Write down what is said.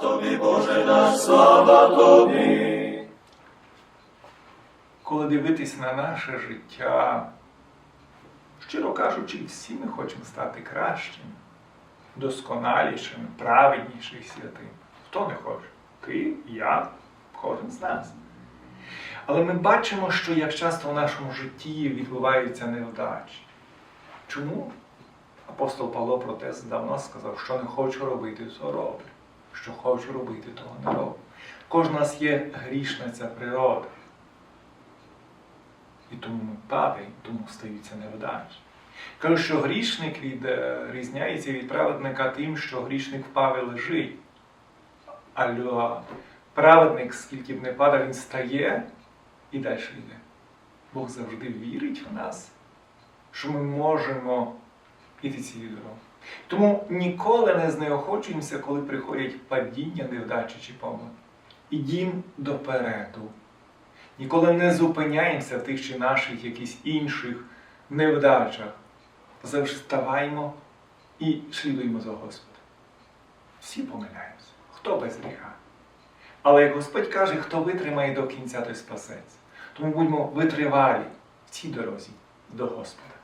тобі, Боже наш, слава тобі. Коли дивитись на наше життя, щиро кажучи, всі ми хочемо стати кращим, досконалішим, праведнішим, святим. Хто не хоче? Ти, я, кожен з нас. Але ми бачимо, що як часто в нашому житті відбуваються невдачі. Чому? Апостол Павло про те давно сказав, що не хочу робити, то роблю. Що хочу робити, того не роблю. Кожен з є грішна ця природа. І тому ми падаємо, тому стаються невдачі. Кажу, що грішник відрізняється від праведника тим, що грішник впав і лежить. А праведник, скільки б не падав, він стає і далі йде. Бог завжди вірить в нас, що ми можемо іти цією дорогою. Тому ніколи не знеохочуємося, коли приходять падіння, невдачі чи помилки. Ідім допереду. Ніколи не зупиняємося в тих чи наших якихось інших невдачах. Завжди ставаймо і слідуємо за Господом. Всі помиляємося, хто без гріха. Але як Господь каже, хто витримає до кінця, той спасеться. Тому будьмо витривалі в цій дорозі до Господа.